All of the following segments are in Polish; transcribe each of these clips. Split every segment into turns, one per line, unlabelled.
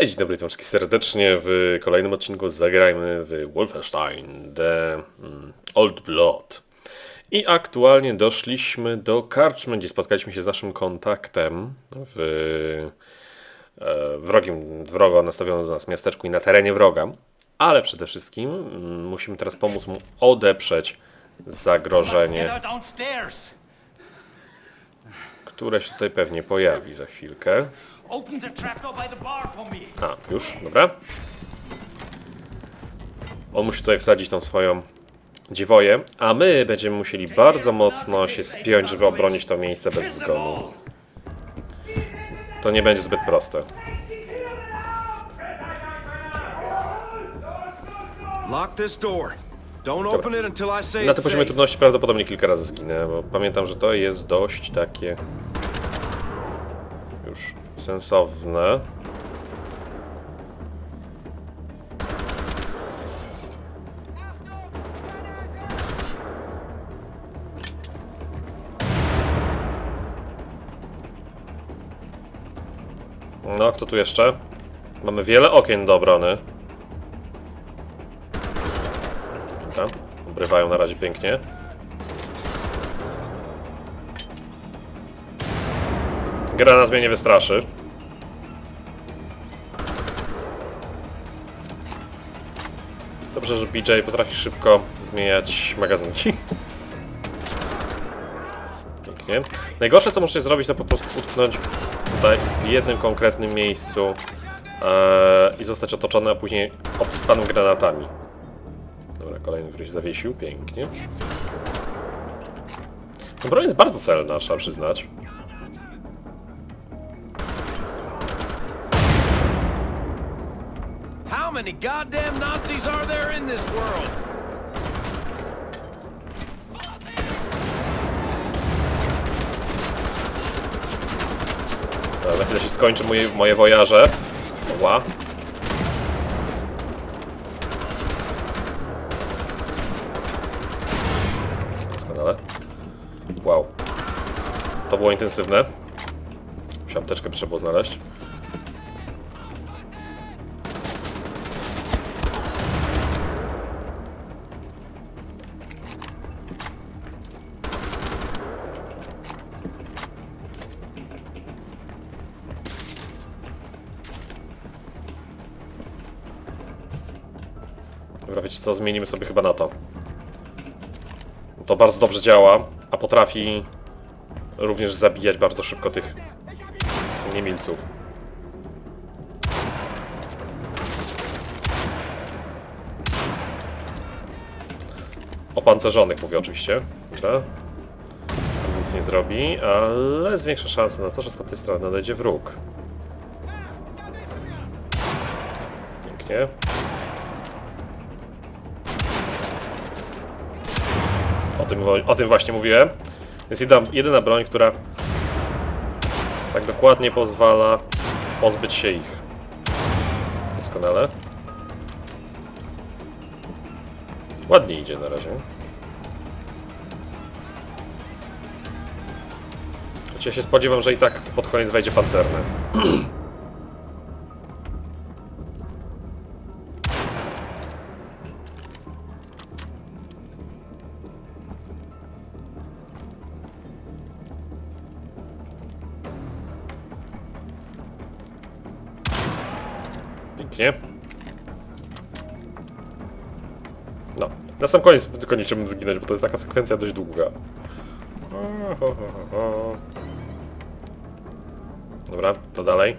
Cześć, dobry, wszystkich serdecznie w kolejnym odcinku Zagrajmy w Wolfenstein The mm, Old Blood. I aktualnie doszliśmy do karczmy, gdzie spotkaliśmy się z naszym kontaktem w e, wrogim, wrogo nastawionym do nas miasteczku i na terenie wroga. Ale przede wszystkim mm, musimy teraz pomóc mu odeprzeć zagrożenie, które się tutaj pewnie pojawi za chwilkę. A, już, dobra. On musi tutaj wsadzić tą swoją dziwoję, a my będziemy musieli bardzo mocno się spiąć, żeby obronić to miejsce bez zgonu. To nie będzie zbyt proste.
Lock this door. Don't open it until I say
Na tym poziomie trudności prawdopodobnie kilka razy zginę, bo pamiętam, że to jest dość takie... sensowne. No, kto tu jeszcze? Mamy wiele okien do obrony. Dobra, obrywają na razie pięknie. Granat mnie nie wystraszy. Dobrze, że BJ potrafi szybko zmieniać magazynki. Pięknie. Najgorsze co muszę zrobić to po prostu utknąć tutaj w jednym konkretnym miejscu eee, i zostać otoczony, a później obsypanym granatami. Dobra, kolejny któryś zawiesił, pięknie. Ta broń jest bardzo celna, trzeba przyznać.
Goddamn Nazis are there in this world?
Za chwilę się skończy moje, moje wojaże. Ła. Doskonale. Wow. To było intensywne. Musiałem apteczkę by trzeba było znaleźć. Dobra, wiecie co, zmienimy sobie chyba na to. To bardzo dobrze działa, a potrafi również zabijać bardzo szybko tych niemilców. Opancerzonych mówię oczywiście. Dobra. Nic nie zrobi, ale zwiększa szanse na to, że z tamtej strony nadejdzie wróg. Tym, o tym właśnie mówiłem. Jest jedyna, jedyna broń, która tak dokładnie pozwala pozbyć się ich. Doskonale. Ładnie idzie na razie. Choć ja się spodziewam, że i tak pod koniec wejdzie pancerny. na sam koniec tylko nie chciałbym zginąć, bo to jest taka sekwencja dość długa. Dobra, to dalej.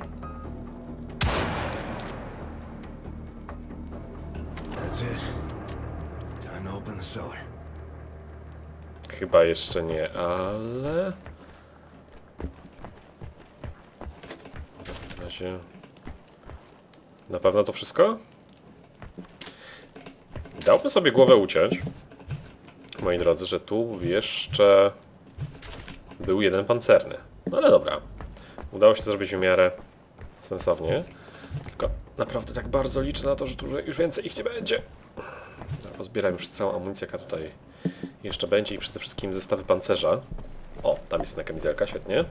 Chyba jeszcze nie, ale... Na razie... Na pewno to wszystko? Dałbym sobie głowę uciąć. Moi drodzy, że tu jeszcze był jeden pancerny. No ale dobra. Udało się to zrobić w miarę sensownie. Tylko naprawdę tak bardzo liczę na to, że tu już więcej ich nie będzie. Dobra, Pozbieram już całą amunicję, jaka tutaj jeszcze będzie i przede wszystkim zestawy pancerza. O, tam jest jedna kamizelka, świetnie.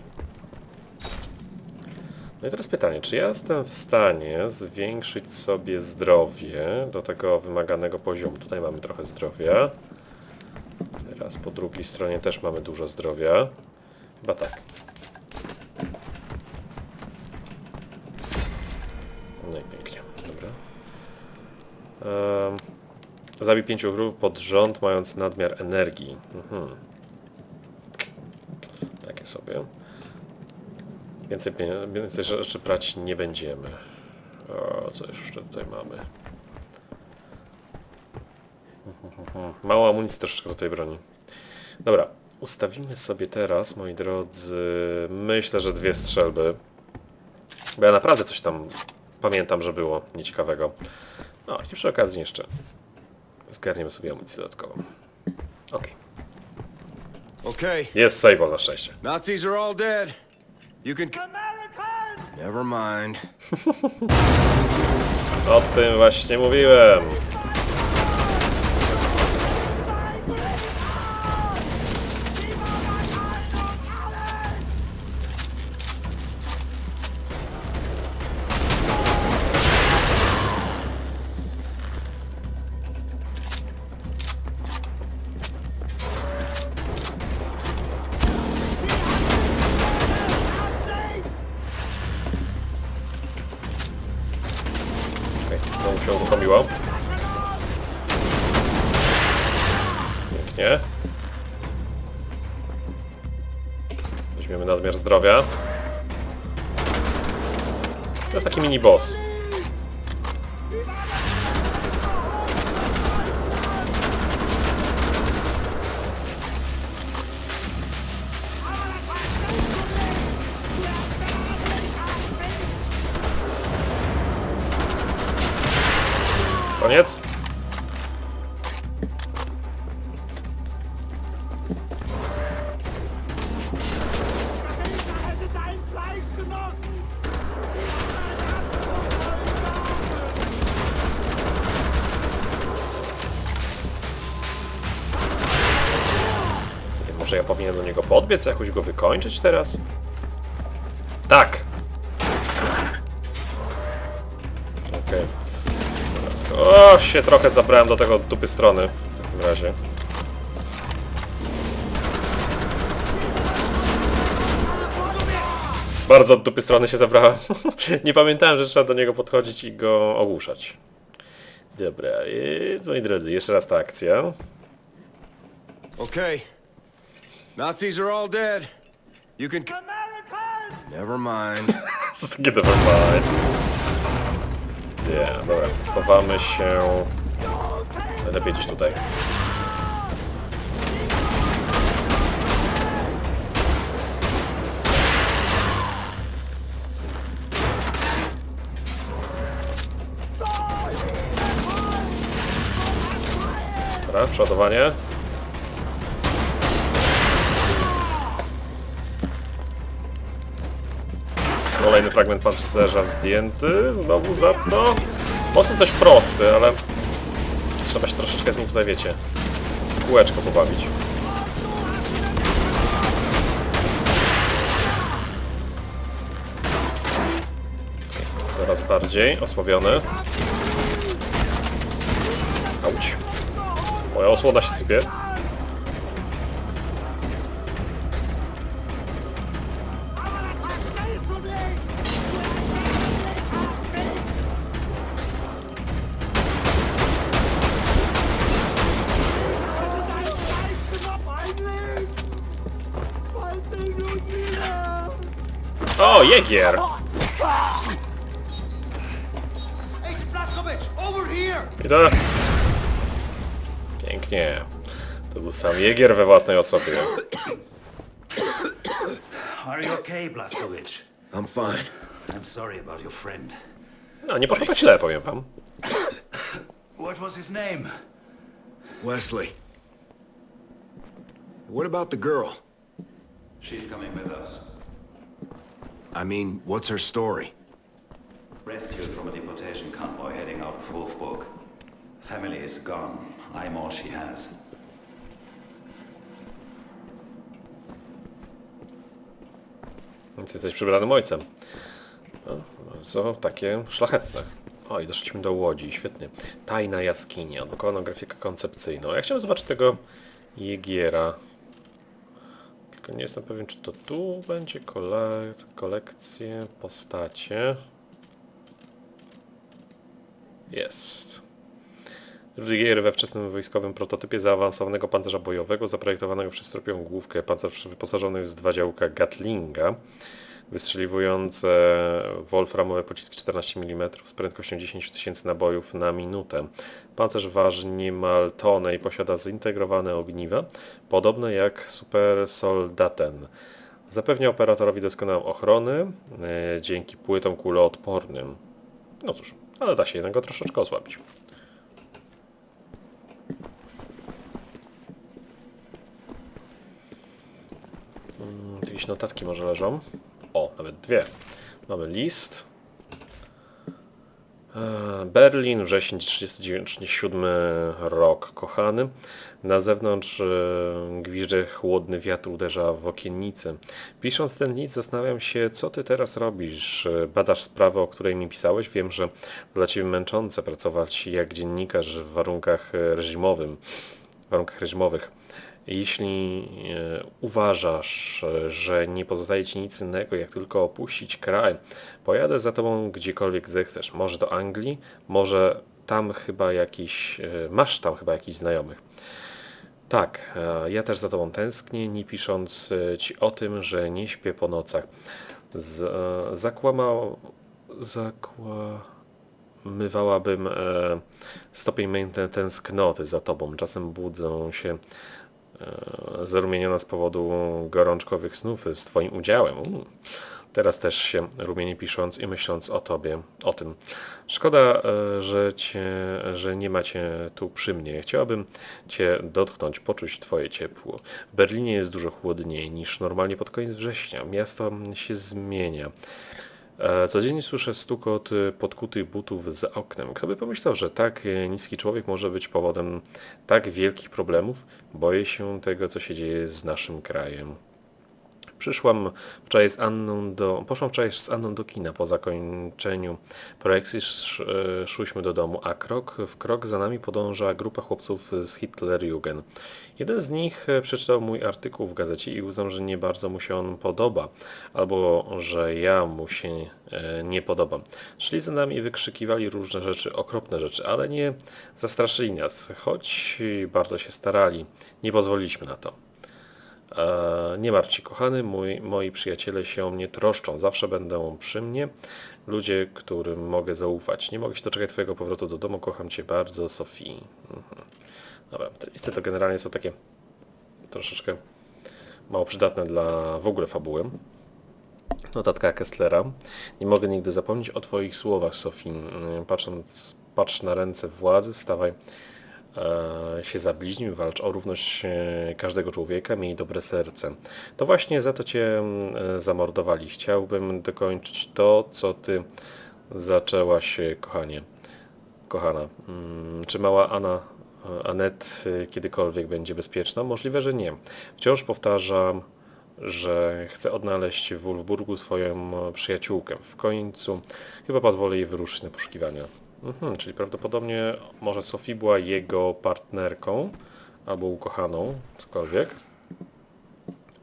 No i teraz pytanie, czy ja jestem w stanie zwiększyć sobie zdrowie do tego wymaganego poziomu? Tutaj mamy trochę zdrowia. Teraz po drugiej stronie też mamy dużo zdrowia. Chyba tak. No i pięknie, dobra. Um, zabij pięciu grup pod rząd, mając nadmiar energii. Mhm. Takie sobie. Więcej, więcej rzeczy brać nie będziemy. O, co jeszcze tutaj mamy? Mało amunicji troszeczkę do tej broni. Dobra, ustawimy sobie teraz, moi drodzy, myślę, że dwie strzelby. Bo ja naprawdę coś tam pamiętam, że było nieciekawego. No i przy okazji jeszcze zgarniemy sobie amunicję dodatkową. Okej.
Okay,
Jest save na szczęście.
Nazis are all dead. You can... Never mind.
O tym właśnie mówiłem. Zdrowia. To jest taki mini boss. Koniec? Podbiec, jakoś go wykończyć teraz? Tak! Okej. O, się trochę zabrałem do tego dupy strony w takim razie. Bardzo od dupy strony się zabrałem. Nie pamiętałem, że trzeba do niego podchodzić i go ogłuszać. Dobra, i moi drodzy, jeszcze raz ta akcja.
Okay. Nazis are all dead. You can... Never mind.
Nevermind? Nie, dobra, chowamy się... Lepiej gdzieś tutaj. Dobra, przodowanie. Kolejny fragment pancerza zdjęty, znowu za to. Boss jest dość prosty, ale trzeba się troszeczkę z nim tutaj, wiecie, kółeczko pobawić. Coraz bardziej osłabiony. Auć. Moja osłona się sypie. O, Jegier!
Hey, Blaskowicz, over here!
Idę. Pięknie. To był sam Jegier we własnej osobie.
Are you okay, Blaskowicz?
I'm fine.
I'm sorry about your friend.
No, nie poszło tak źle, powiem wam.
What was his name?
Wesley. What about the girl?
She's coming with us.
I mean, what's her story?
Rescued from a deportation convoy heading out of Wolfburg. Family is gone. I'm all she has.
Więc jesteś przybranym ojcem. bardzo takie szlachetne. O, i doszliśmy do Łodzi, świetnie. Tajna jaskinia, dokonano grafikę koncepcyjną. Ja chciałem zobaczyć tego Jegiera. Tylko nie jestem pewien, czy to tu będzie kole kolekcje, postacie. Jest. Rudigier we wczesnym wojskowym prototypie zaawansowanego pancerza bojowego zaprojektowanego przez tropią główkę. Pancerz wyposażony jest w dwa działka Gatlinga wystrzeliwujące wolframowe pociski 14 mm z prędkością 10 tysięcy nabojów na minutę. Pancerz waży niemal tonę i posiada zintegrowane ogniwa, podobne jak Super Soldaten. Zapewnia operatorowi doskonałą ochronę e, dzięki płytom kuloodpornym. No cóż, ale da się jednego troszeczkę osłabić. Mm, Jakieś notatki może leżą. O, nawet dwie. Mamy list. E, Berlin, wrzesień 1937 rok, kochany. Na zewnątrz e, gwizdże chłodny wiatr uderza w okiennicę. Pisząc ten list zastanawiam się, co ty teraz robisz. E, Badasz sprawę, o której mi pisałeś. Wiem, że dla ciebie męczące pracować jak dziennikarz w warunkach reżimowym, w warunkach reżimowych. Jeśli e, uważasz, że nie pozostaje ci nic innego, jak tylko opuścić kraj, pojadę za tobą gdziekolwiek zechcesz. Może do Anglii, może tam chyba jakiś, e, masz tam chyba jakichś znajomych. Tak, e, ja też za tobą tęsknię, nie pisząc ci o tym, że nie śpię po nocach. Z, zakłamał, zakłamywałabym stopień tę- tęsknoty za tobą. Czasem budzą się zarumieniona z powodu gorączkowych snów z twoim udziałem. Mm. Teraz też się rumienię pisząc i myśląc o tobie, o tym. Szkoda, e, że, cię, że nie macie tu przy mnie. Chciałabym cię dotknąć, poczuć twoje ciepło. W Berlinie jest dużo chłodniej niż normalnie pod koniec września. Miasto się zmienia. E, Codziennie słyszę stukot e, podkutych butów za oknem. Kto by pomyślał, że tak e, niski człowiek może być powodem tak wielkich problemów? Boję się tego, co się dzieje z naszym krajem. Przyszłam wczoraj z Anną do, poszłam wczoraj z Anną do kina po zakończeniu projekcji e, szłyśmy do domu, a krok w krok za nami podąża grupa chłopców z Hitlerjugend. Jeden z nich e, przeczytał mój artykuł w gazecie i uznał, że nie bardzo mu się on podoba, albo że ja mu się e, nie podobam. Szli za nami i wykrzykiwali różne rzeczy, okropne rzeczy, ale nie zastraszyli nas, choć bardzo się starali. Nie pozwoliliśmy na to. E, Nie martw się, kochany, mój, moi przyjaciele się o mnie troszczą, zawsze będą przy mnie, ludzie, którym mogę zaufać. Nie mogę się doczekać Twojego powrotu do domu, kocham Cię bardzo, Sofii. Mhm. Dobra, te listy to generalnie są takie troszeczkę mało przydatne dla w ogóle fabuły. Notatka Kesslera. Nie mogę nigdy zapomnieć o Twoich słowach, Sofii. Mm, Patrząc, patrz na ręce władzy, wstawaj się zabliźnij, walcz o równość e, każdego człowieka, miej dobre serce. To właśnie za to Cię e, zamordowali. Chciałbym dokończyć to, co Ty zaczęłaś, e, kochanie. Kochana. Mm, Czy mała Anna, e, Anet e, kiedykolwiek będzie bezpieczna? Możliwe, że nie. Wciąż powtarzam, że chcę odnaleźć w Wolfburgu swoją e, przyjaciółkę. W końcu chyba pozwolę jej wyruszyć na poszukiwania. Mhm, czyli prawdopodobnie może Sophie była jego partnerką albo ukochaną, cokolwiek.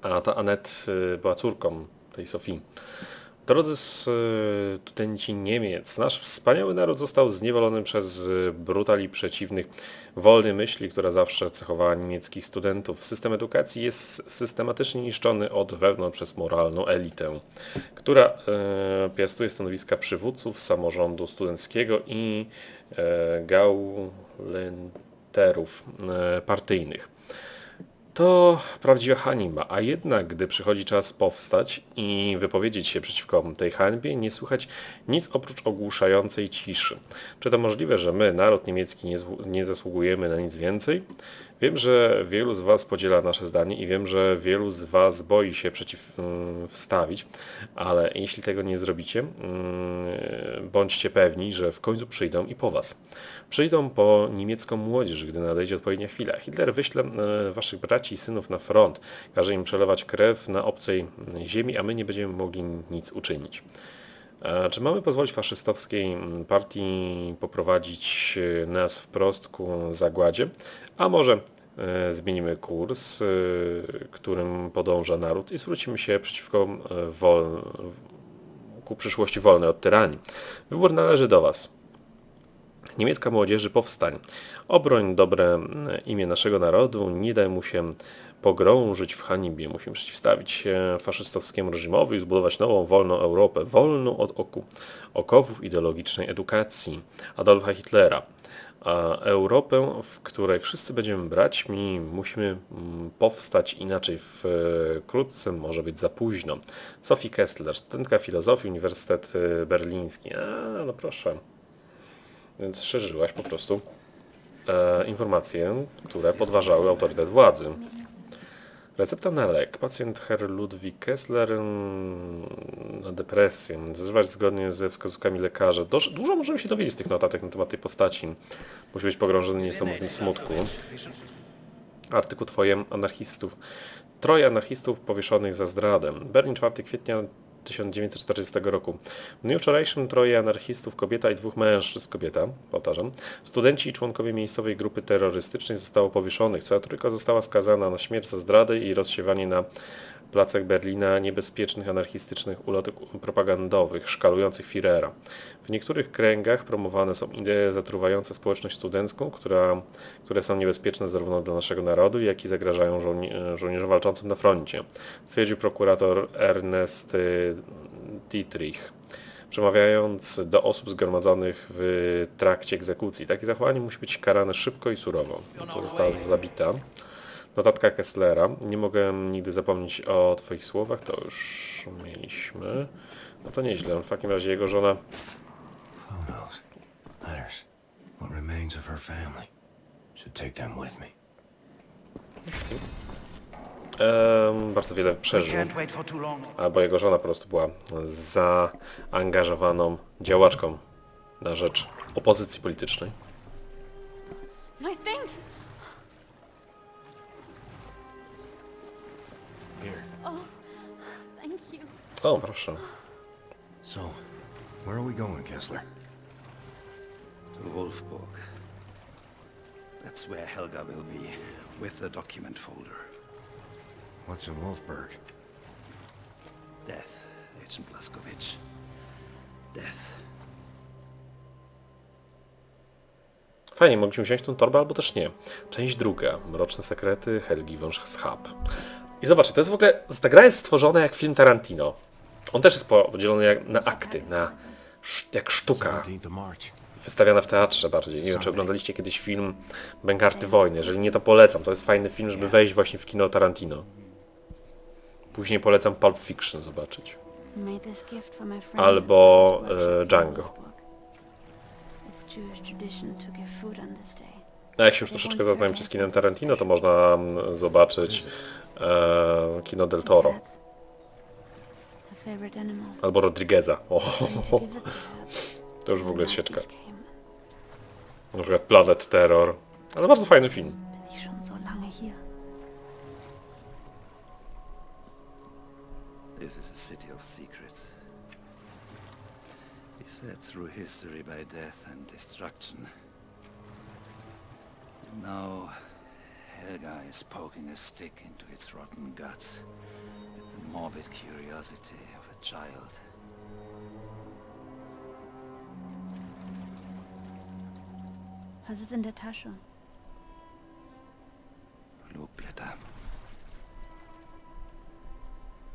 A ta Anet y, była córką tej Sofii. Drodzy studenci Niemiec, nasz wspaniały naród został zniewolony przez y, brutali przeciwnych wolnej myśli, która zawsze cechowała niemieckich studentów. System edukacji jest systematycznie niszczony od wewnątrz przez moralną elitę, która e, piastuje stanowiska przywódców samorządu studenckiego i e, gaulenterów e, partyjnych. To prawdziwa hańba, a jednak gdy przychodzi czas powstać i wypowiedzieć się przeciwko tej hańbie, nie słychać nic oprócz ogłuszającej ciszy. Czy to możliwe, że my, naród niemiecki, nie, nie zasługujemy na nic więcej? Wiem, że wielu z Was podziela nasze zdanie i wiem, że wielu z Was boi się przeciwstawić, ale jeśli tego nie zrobicie, mm, bądźcie pewni, że w końcu przyjdą i po Was. Przyjdą po niemiecką młodzież, gdy nadejdzie odpowiednia chwila. Hitler wyśle e, waszych braci i synów na front, każe im przelewać krew na obcej ziemi, a my nie będziemy mogli nic uczynić. Czy mamy pozwolić faszystowskiej mm, partii poprowadzić e, nas wprost ku zagładzie? A może zmienimy kurs, e, którym podąża naród i zwrócimy się przeciwko e, ku przyszłości wolnej od tyranii? Wybór należy do Was. Niemiecka młodzieży powstań. Obroń dobre imię naszego narodu, nie daj mu się pogrążyć w hańbie. Musimy przeciwstawić się faszystowskiemu reżimowi i zbudować nową, wolną Europę, wolną od oku, okowów ideologicznej edukacji Adolfa Hitlera. A Europę, w której wszyscy będziemy braćmi, musimy mm, powstać inaczej wkrótce, może być za późno. Sophie Kessler, studentka filozofii, Uniwersytet y, Berliński. A, no proszę. Więc szerzyłaś po prostu e, informacje, które podważały autorytet władzy. Recepta na lek. Pacjent Herr Ludwig Kessler mm, na depresję. Zażywać zgodnie ze wskazówkami lekarza. Dużo możemy się dowiedzieć z tych notatek na temat tej postaci. Musi być pogrążony w niesamowitym smutku. Artykuł twoje anarchistów. Troje anarchistów powieszonych za zdradę. Berlin 4 kwietnia 1940 roku. W dniu wczorajszym troje anarchistów, kobieta i dwóch mężczyzn, kobieta, powtarzam, studenci i członkowie miejscowej grupy terrorystycznej zostało powieszonych. Cała trójka została skazana na śmierć za zdradę i rozsiewanie na placach Berlina niebezpiecznych anarchistycznych ulotek propagandowych, szkalujących Führera. W niektórych kręgach promowane są idee zatruwające społeczność studencką, która, które są niebezpieczne zarówno dla naszego narodu, jak i zagrażają żołni- żołnierzom walczącym na froncie, stwierdził prokurator Ernest y, Dietrich przemawiając do osób zgromadzonych w trakcie egzekucji. Takie zachowanie musi być karane szybko i surowo. To została zabita. Notatka Kesslera. Nie mogę nigdy zapomnieć o Twoich słowach, to już mieliśmy. No to nieźle. W takim razie jego żona
Who knows? Letters. What remains of her family. Should take them with me.
em, bardzo wiele przeżył. Albo jego żona po prostu była zaangażowaną działaczką na rzecz opozycji politycznej.
My things!
Here.
Thank you.
O, proszę.
So, where are we going, Kessler?
To Wolfburg. That's where Helga will be, with the document folder.
What's in Wolfburg?
Death, Agent Blaskovich. Death.
Fajnie, mogliśmy wziąć tą torbę albo też nie. Część druga. Mroczne sekrety Helgi von Schab. I zobaczcie, to jest w ogóle... Ta gra jest stworzona jak film Tarantino. On też jest podzielony jak na akty, na jak sztuka.
17th of March.
Wystawiana w teatrze bardziej. Nie wiem, czy oglądaliście kiedyś film Bękarty Wojny. Jeżeli nie, to polecam. To jest fajny film, żeby wejść właśnie w kino Tarantino. Później polecam Pulp Fiction zobaczyć. Albo e, Django. A jak się już troszeczkę zaznajomcie z kinem Tarantino, to można mm, zobaczyć e, kino Del Toro. Albo Rodrigueza. O,
to
już w ogóle jest sieczka. Na przykład Planet Terror. Ale bardzo fajny film.
This is a city of secrets. Said through history by death and destruction. And now, Helga is poking a stick into its rotten guts with the morbid curiosity of a child.
Was ist in der Tasche?
Flugblätter.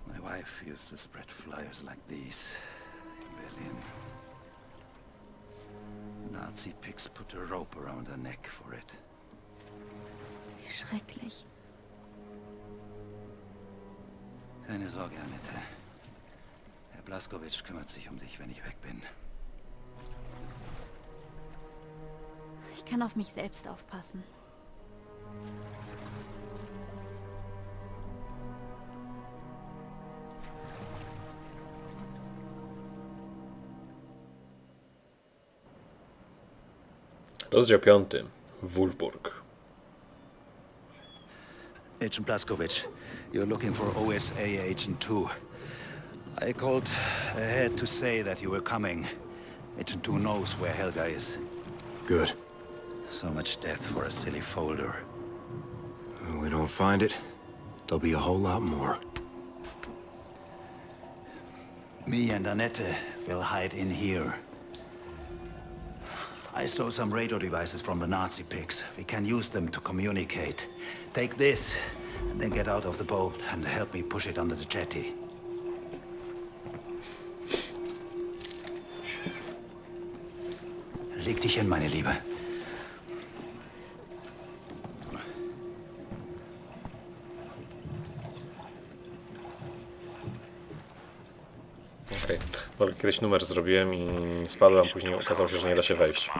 My wife used to spread flyers like these in Berlin. Nazi pigs put a rope around her neck for it.
Wie schrecklich.
Keine Sorge, Annette. Herr Blaskowitsch kümmert sich um dich, wenn ich weg bin.
Ich kann auf mich selbst aufpassen.
Rozdział 5. Wolfburg.
Agent Blaskowitsch, you're looking for OSA Agent 2. I called ahead to say that you were coming. Agent 2 knows where Helga is.
Good.
So much death for a silly folder.
When we don't find it, there'll be a whole lot more.
Me and Annette will hide in here. I stole some radio devices from the Nazi pigs. We can use them to communicate. Take this, and then get out of the boat and help me push it under the jetty. Leg dich hin, meine Liebe.
Okej. Okay. Kiedyś numer zrobiłem i spadłem, później okazało się, że nie da się wejść.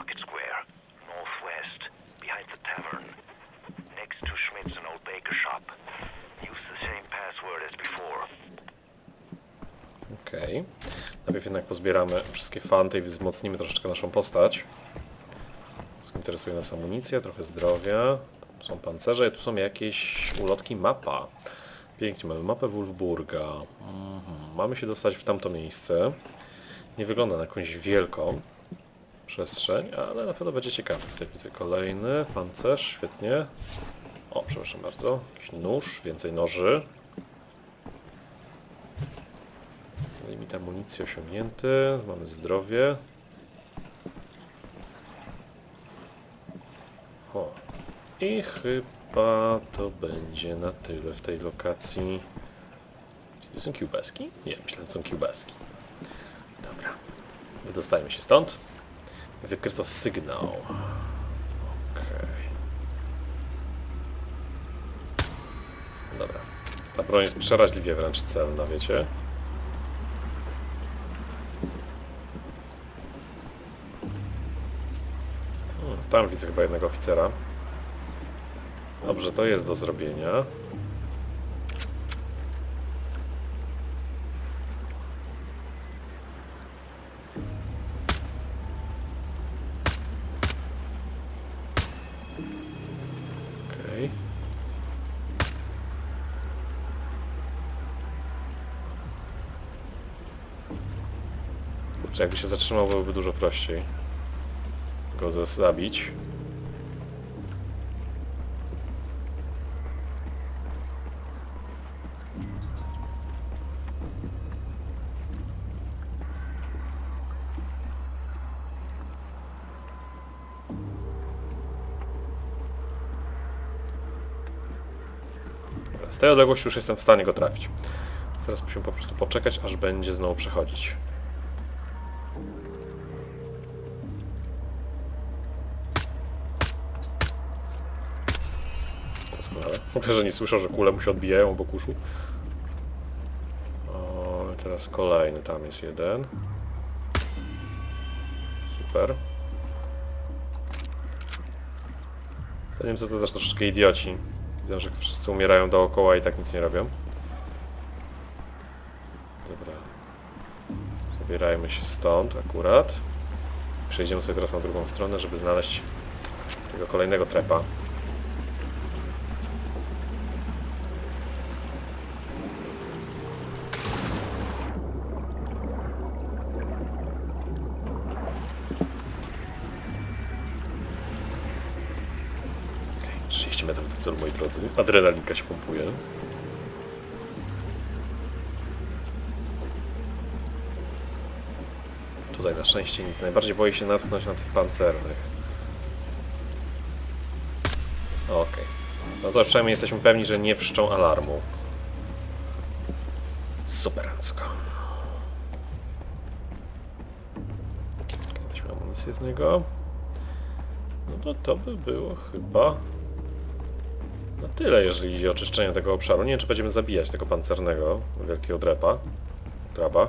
Pozbieramy wszystkie fanty i wzmocnimy troszeczkę naszą postać. Interesuje nas amunicja, trochę zdrowia. Tu są pancerze, tu są jakieś ulotki mapa. Pięknie, mamy mapę Wolfburga. Mhm. Mamy się dostać w tamto miejsce. Nie wygląda na jakąś wielką przestrzeń, ale na pewno będzie ciekawe. Tutaj widzę kolejny pancerz, świetnie. O, przepraszam bardzo. Jakiś nóż, więcej noży. Limit amunicji osiągnięty, mamy zdrowie. O. I chyba to będzie na tyle w tej lokacji. Czy to są kiełbaski? Nie, myślę, że to są kiełbaski. Dobra. Wydostajemy się stąd. Wykryto sygnał. Okej. Dobra. Ta broń jest przeraźliwie wręcz celna, wiecie? Tam widzę chyba jednego oficera. Dobrze, to jest do zrobienia. Kurczę, jakby się zatrzymał, byłoby dużo prościej go za- zabić. Z tej odległości już jestem w stanie go trafić. Teraz musimy po prostu poczekać, aż będzie znowu przechodzić. Myślę, że nie słyszał, że kule mu się odbijają obok uszu. O, teraz kolejny, tam jest jeden. Super. To Niemcy to też troszeczkę idioci. Widzę, że wszyscy umierają dookoła i tak nic nie robią. Dobra. Zabierajmy się stąd akurat. Przejdziemy sobie teraz na drugą stronę, żeby znaleźć tego kolejnego trepa. Okej, 30 metrów do celu, moi drodzy. Adrenalinka się pompuje. Tutaj na szczęście nic. Najbardziej boję się natknąć na tych pancernych. Okej. No to przynajmniej jesteśmy pewni, że nie wszczą alarmu. Superancko. Weźmy amunicję z niego. No to to by było chyba na tyle, jeżeli idzie o czyszczenie tego obszaru. Nie wiem, czy będziemy zabijać tego pancernego wielkiego drepa. Draba.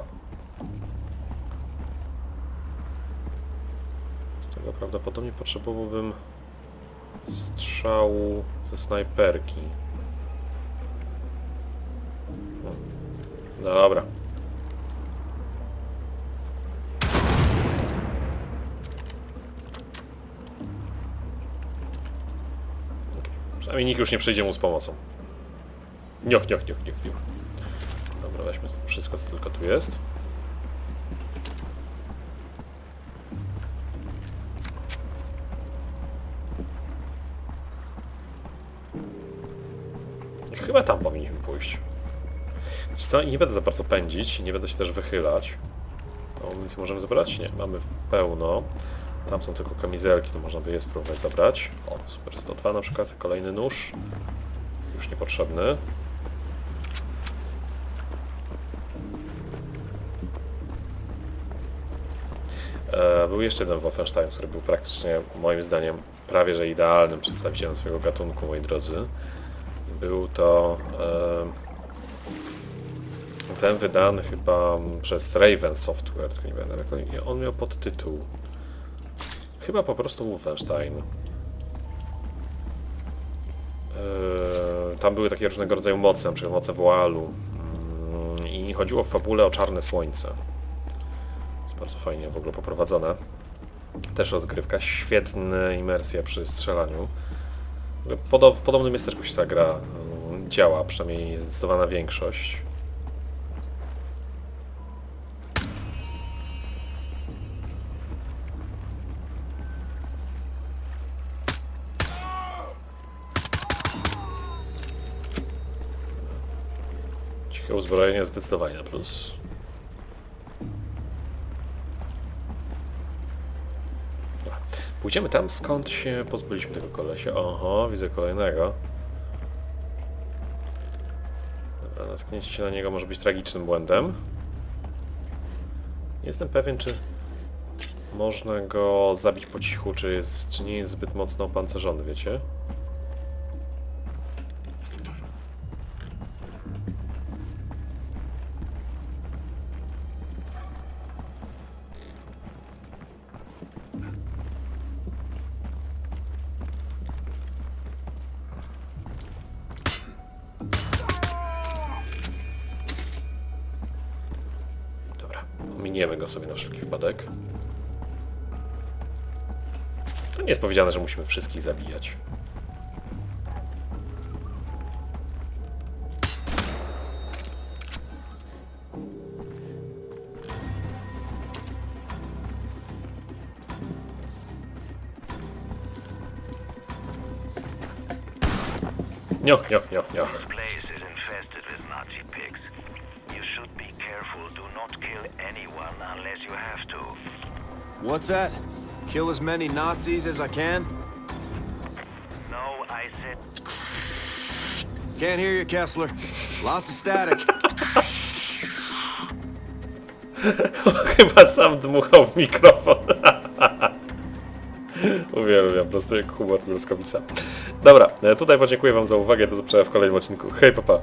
Z tego prawdopodobnie potrzebowałbym strzału ze snajperki. No. Dobra. Przynajmniej nikt już nie przyjdzie mu z pomocą. Nioch, nioch, nioch, nioch, nioch. Dobra, weźmy wszystko, co tylko tu jest. Chyba tam powinniśmy pójść. Wiesz co, nie będę za bardzo pędzić, nie będę się też wychylać. To nic możemy zabrać? Nie, mamy pełno. Tam są tylko kamizelki, to można by je spróbować zabrać. O, Super 102 na przykład, kolejny nóż. Już niepotrzebny. E, Był jeszcze jeden Wolfenstein, który był praktycznie, moim zdaniem, prawie że idealnym przedstawicielem swojego gatunku, moi drodzy. Był to e, ten wydany chyba przez Raven Software, tylko nie będę on miał podtytuł. Chyba po prostu Wolfenstein. Eee, tam były takie różnego rodzaju moce, przykład moce woalu. Mm, I chodziło w fabule o czarne słońce. Jest bardzo fajnie w ogóle poprowadzone. Też rozgrywka, świetna imersja przy strzelaniu. Podo w podobnym miasteczku się ta gra mm, działa, przynajmniej zdecydowana większość. Uzbrojenie zdecydowanie na plus. Pójdziemy tam, skąd się pozbyliśmy tego kolesia. Oho, widzę kolejnego. Natknięcie się na niego może być tragicznym błędem. Nie jestem pewien, czy można go zabić po cichu, czy, jest, czy nie jest zbyt mocno opancerzony, wiecie? Wypadek. To nie jest powiedziane, że musimy wszystkich zabijać. Nioch, nioch, nioch, nioch.
Kill anyone unless you have to.
What's that? Kill as many Nazis as I can?
No, I said
Can't hear you, Kessler. Lots of static.
Chyba sam dmuchał w mikrofon. Uwielbiam, po prostu jak humor. Dobra, e, tutaj podziękuję wam za uwagę, do zobaczenia w kolejnym odcinku. Hej, papa.